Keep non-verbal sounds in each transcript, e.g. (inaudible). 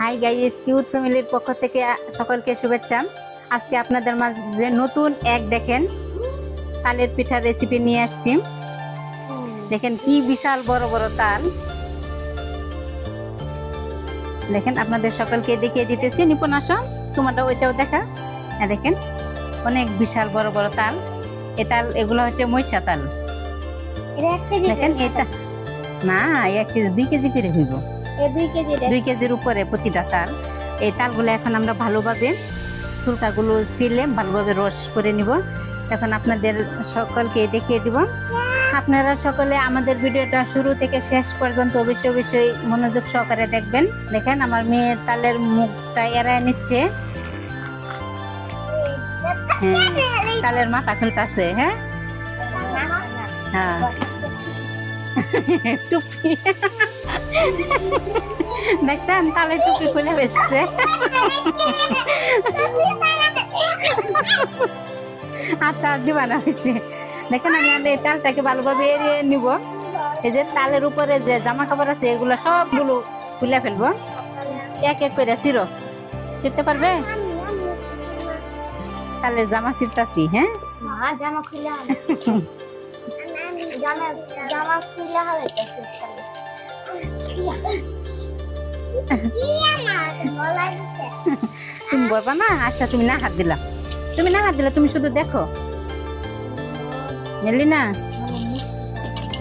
Hi guys cute ফ্যামিলির পক্ষ থেকে সকলকে শুভেচ্ছা। আজকে আপনাদের মাঝে নতুন এক দেখেন তালের পিঠার রেসিপি নিয়ে আসছি। দেখেন কি বিশাল বড় বড় তাল। দেখেন আপনাদের সকলকে দেখিয়ে দিতেছি। নিপুণ আসো তোমারটা ওইটাও দেখা। হ্যাঁ দেখেন অনেক বিশাল বড় বড় তাল। এ তাল এগুলো হচ্ছে মৈশা তাল। এটা দেখেন এটা না এক কেজি দুই কেজি করে হইব। দুই কেজি দুই কেজির উপরে প্রতিটা তাল। এই তালগুলো এখন আমরা ভালোভাবে ছুলকাগুলো ছিলে ভালোভাবে রস করে নিব। এখন আপনাদের সকলকে দেখিয়ে দিব। আপনারা সকলে আমাদের ভিডিওটা শুরু থেকে শেষ পর্যন্ত অবশ্যই অবশ্যই মনোযোগ সহকারে দেখবেন। দেখেন আমার মেয়ে তালের মুখটা এড়ায় নিচ্ছে। হ্যাঁ তালের মাথা খুলতেছে হ্যাঁ? হ্যাঁ। (laughs) টুপি। (laughs) দেখছেন? তালে টুপি খুলে বেসছে আচ্ছা দিবা না হয়েছে দেখেন আমি আগে এই তালটাকে ভালোভাবে এড়িয়ে নিব। এই যে তালের উপরে যে জামা কাপড় আছে, এগুলো সবগুলো খুলে ফেলব। এক এক করে, চিরো। চিরতে পারবে? তালের জামা চিরতাছি হ্যাঁ? মা জামা খুলে জামা জামা খুলে হবে তুমি বলবা না? আচ্ছা তুমি না হাত দিলা। তুমি না হাত দিলা, তুমি শুধু দেখো। মেলি না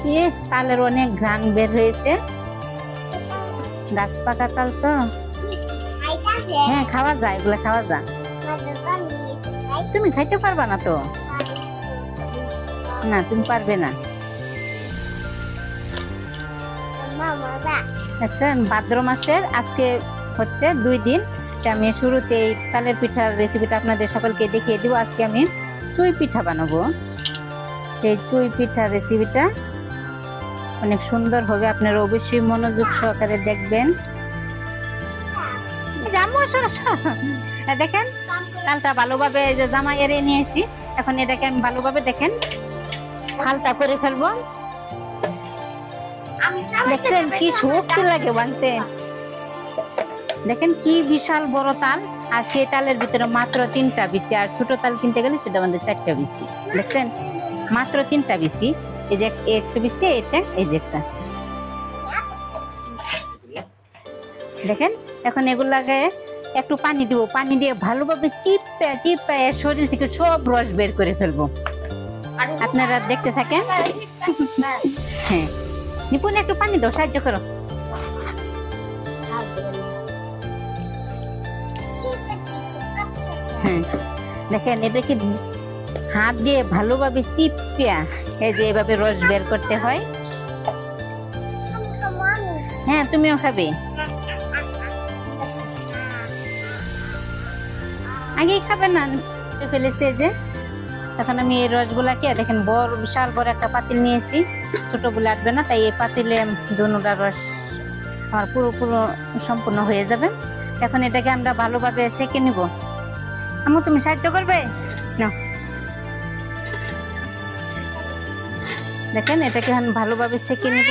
ইয়ে তালের অনেক ঘ্রাণ বের হয়েছে। গাছ পাকা তাল তো? হ্যাঁ খাওয়া যায়, এগুলো খাওয়া যায়। তুমি খাইতে পারবা না তো? না, তুমি পারবে না। দেখছেন ভাদ্র মাসের আজকে হচ্ছে দুই দিন। তা আমি শুরুতে এই তালের পিঠার রেসিপিটা আপনাদের সকলকে দেখিয়ে দিব। আজকে আমি চুই পিঠা বানাবো। সেই চুই পিঠার রেসিপিটা অনেক সুন্দর হবে। আপনারা অবশ্যই মনোযোগ সহকারে দেখবেন। দেখেন, তালটা ভালোভাবে যে জামা এড়িয়ে নিয়েছি। এখন এটাকে আমি ভালোভাবে দেখেন, হালকা করে ফেলব। দেখছেন কি শক্তি লাগে বানতে। দেখেন কি বিশাল বড় তাল আর সেই তালের ভিতরে মাত্র তিনটা বিচি আর ছোট তাল কিনতে গেলে সেটা আমাদের চারটা বিচি। দেখছেন? মাত্র তিনটা বিচি। এই যে একটা বিচি এটা এই যে একটা। দেখেন? এখন এগুলাকে একটু পানি দিব পানি দিয়ে ভালোভাবে চিপে চিপে শরীর থেকে সব রস বের করে ফেলব। আপনারা দেখতে থাকেন? হ্যাঁ। নিপুণ একটু পানি দাও সাহায্য করো হ্যাঁ দেখেন এটাকে হাত দিয়ে ভালোভাবে চিপিয়া এই যে এভাবে রস বের করতে হয় হ্যাঁ তুমিও খাবে আগেই খাবে না ফেলেছে যে তখন আমি এই রসগুলাকে দেখেন বড় বিশাল বড় একটা পাতিল নিয়েছি। ছোট বলে আসবে না তাই এই পাতিলে দুটা রস আমার পুরো পুরো সম্পূর্ণ হয়ে যাবে। এখন এটাকে আমরা ভালোভাবে সেকে নিব। আমু তুমি সাহায্য করবে? না দেখেন এটাকে এখন ভালোভাবে সেকে নিব।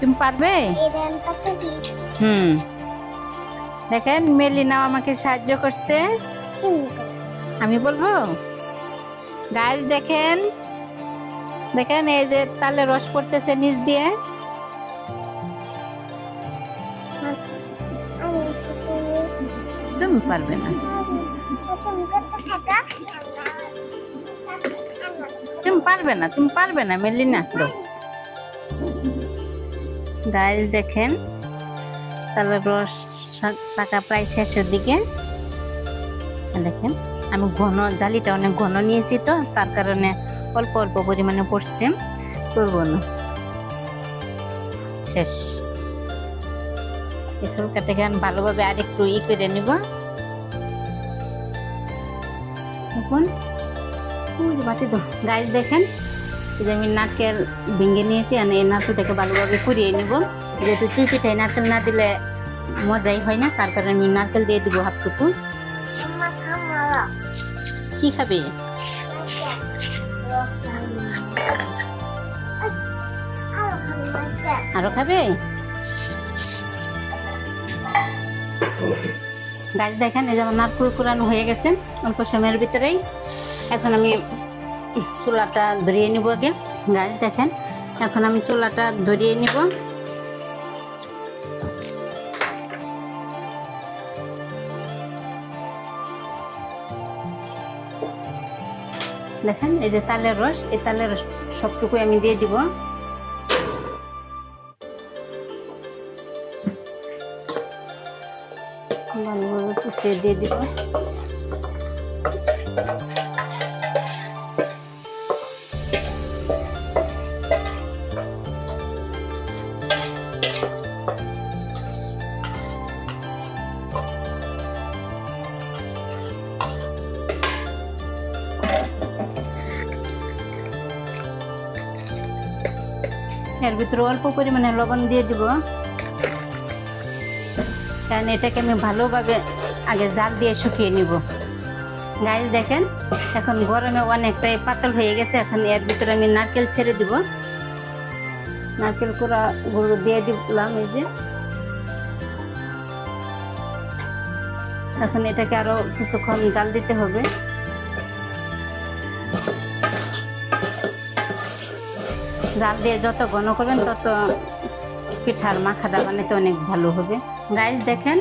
তুমি পারবে? হুম। দেখেন মেলিনাও আমাকে সাহায্য করছে। আমি বলব? গাছ দেখেন। দেখেন, এই যে তালে রস পড়তেছে নিচ দিয়ে। তুমি পারবে না। তুমি পারবে না, তুমি পারবে না মেলিনা তো গাছ দেখেন তাহলে রস পাকা প্রায় শেষের দিকে। দেখেন। আমি ঘন, জালিটা অনেক ঘন নিয়েছি তো, তার কারণে অল্প অল্প পরিমাণে পড়ছে। করব না। শেষ। এই চুলকাটাকে আমি ভালোভাবে আর একটু ই করে নিব। এখন বাতি তো গাছ দেখেন যে আমি নারকেল ভেঙে নিয়েছি, আর এই নারকেলটাকে ভালোভাবে কুড়িয়ে নিব। যেহেতু চুই পিঠায় নারকেল না দিলে মজাই হয় না, তার কারণে আমি নারকেল দিয়ে দিব হাফটুকু। কি খাবে? আরও খাবে? গাছ দেখেন, এই যেমন নারকুল কুরানো হয়ে গেছে, অল্প সময়ের ভিতরেই। এখন আমি চুলাটা ধরিয়ে নিব আগে। গাছ দেখেন, এখন আমি চুলাটা ধরিয়ে নিব। দেখেন এই যে তালের রস এই তালের রস সবটুকু আমি দিয়ে দিব ভালোভাবে দিয়ে দিব এর ভিতরে অল্প পরিমাণে লবণ দিয়ে দিব। কারণ এটাকে আমি ভালোভাবে আগে জাল দিয়ে শুকিয়ে নিব। গাইজ দেখেন, এখন গরমে অনেকটাই পাতল হয়ে গেছে। এখন এর ভিতরে আমি নারকেল ছেড়ে দিব। নারকেল কুড়া গুঁড়ো দিয়ে দিলাম এই যে। এখন এটাকে আরও কিছুক্ষণ জাল দিতে হবে। জাল দিয়ে যত ঘন করবেন, তত পিঠার মাখাটা বানাতে অনেক ভালো হবে। গাইজ দেখেন,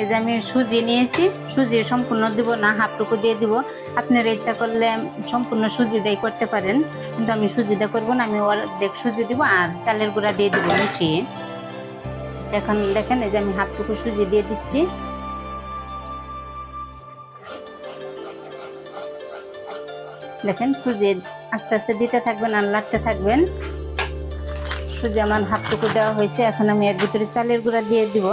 এই যে আমি সুজি নিয়েছি, সুজি সম্পূর্ণ দিব, না হাফটুকু দিয়ে দিব। আপনার ইচ্ছা করলে সম্পূর্ণ সুজি দিয়ে করতে পারেন, কিন্তু আমি সুজি দিয়ে করব না, আমি অর্ধেক সুজি দিব আর চালের গুঁড়া দিয়ে দিব মিশিয়ে। এখন দেখেন, এই যে আমি হাফটুকু সুজি দিয়ে দিচ্ছি। দেখেন, সুজি আস্তে আস্তে দিতে থাকবেন আর লাগতে থাকবেন। সুজি আমার হাফটুকু দেওয়া হয়েছে, এখন আমি এর ভিতরে চালের গুঁড়া দিয়ে দিব।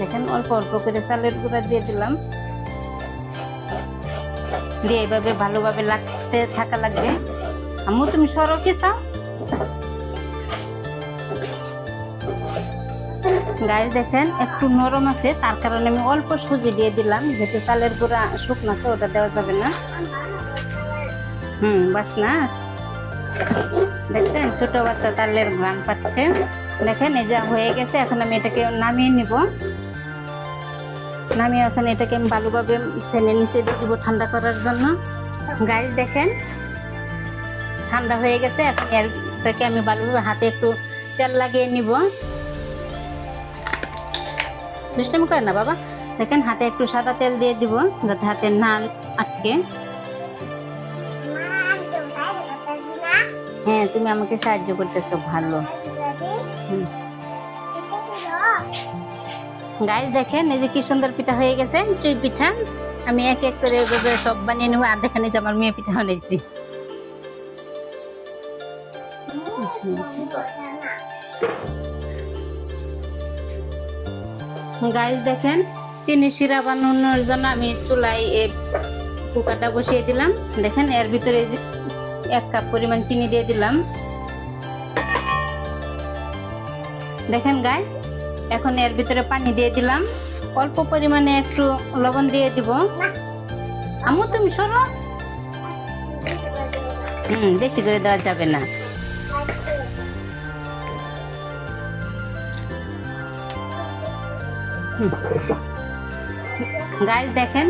দেখেন, অল্প অল্প করে চালের গুঁড়া দিয়ে দিলাম। দিয়ে এইভাবে ভালোভাবে লাগতে থাকা লাগবে। আম্মু, তুমি সরো কি চাও? গাছ দেখেন, একটু নরম আছে, তার কারণে আমি অল্প সুজি দিয়ে দিলাম। যেহেতু চালের গুঁড়া শুকনো, তো ওটা দেওয়া যাবে না। হুম বাস না দেখছেন ছোট বাচ্চা তালের গ্রাম পাচ্ছে। দেখেন, এই যা হয়ে গেছে, এখন আমি এটাকে নামিয়ে নিব। নামিয়ে এখন এটাকে আমি ভালোভাবে ফ্যানের নিচে দিয়ে দিব ঠান্ডা করার জন্য। গাছ দেখেন, ঠান্ডা হয়ে গেছে, এখন এরটাকে আমি ভালোভাবে হাতে একটু তেল লাগিয়ে নিব। দুষ্টামি করে না, বাবা। দেখেন, হাতে একটু সাদা তেল দিয়ে দিব, যাতে হাতে না আটকে। হ্যাঁ তুমি আমাকে সাহায্য করতেছো, ভালো। গাইস, দেখেন, এই যে কি সুন্দর পিঠা হয়ে গেছে, চুই পিঠা। আমি এক এক করে সব বানিয়ে নেব, আর দেখেন যে আমার মেয়ে পিঠা বানিয়েছি গাইস দেখেন, চিনি, শিরা বানানোর জন্য আমি চুলায় এ কুকারটা বসিয়ে দিলাম। দেখেন, এর ভিতরে এক কাপ পরিমাণ চিনি দিয়ে দিলাম। দেখেন গাই এখন এর ভিতরে পানি দিয়ে দিলাম। অল্প পরিমাণে একটু লবণ দিয়ে দিব। আম্মু, তুমি সরো। হুম, বেশি করে দেওয়া যাবে না। গাছ দেখেন,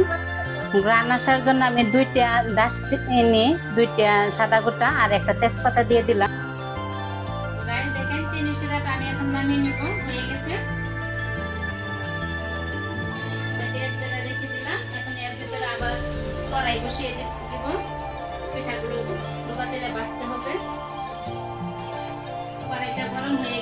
গ্রান আসার জন্য আমি দুইটা দারচিনি দুইটা সাদা গোটা আর একটা তেজপাতা দিয়ে দিলাম। কড়াই বসিয়ে দিব। পিঠাগুলো বাছতে হবে। কড়াইটা গরম হয়ে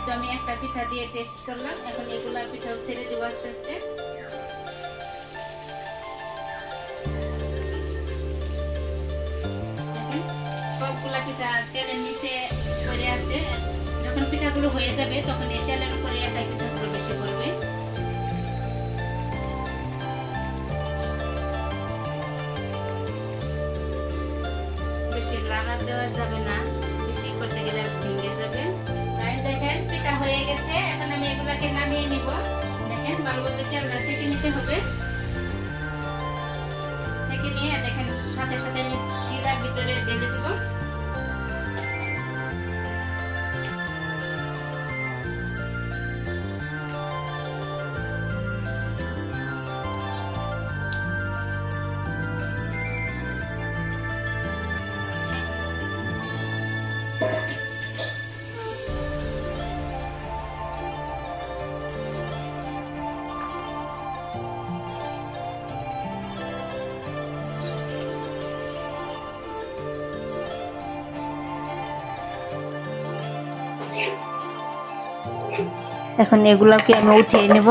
যেহেতু আমি একটা পিঠা দিয়ে টেস্ট করলাম, এখন এগুলা পিঠাও ছেড়ে দেবো আস্তে আস্তে। সবগুলা পিঠা তেলের নিচে পড়ে আছে। যখন পিঠাগুলো হয়ে যাবে, তখন এই তেলের উপরে একাই পিঠাগুলো বেশি পড়বে। বেশি রান্না দেওয়া যাবে না। করতে গেলে ভেঙে যাবে। তাই দেখেন, পিঠা হয়ে গেছে। এখন আমি এগুলাকে নামিয়ে নিব। দেখেন ভালোভাবে তেলটা সেঁকে নিতে হবে। সেঁকে নিয়ে দেখেন, সাথে সাথে আমি শিরার ভিতরে ঢেলে দিব। এখন এগুলোকে আমি উঠিয়ে নেব।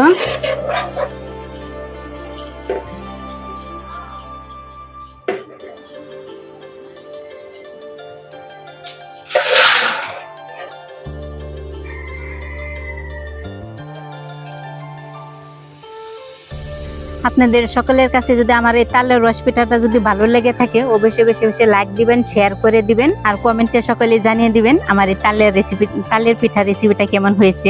আপনাদের সকলের কাছে যদি আমার এই তালের রস পিঠাটা যদি ভালো লেগে থাকে, অবশ্যই বেশি বেশি লাইক দিবেন শেয়ার করে দিবেন, আর কমেন্টে সকলে জানিয়ে দিবেন আমার এই তালের রেসিপি তালের পিঠা রেসিপিটা কেমন হয়েছে।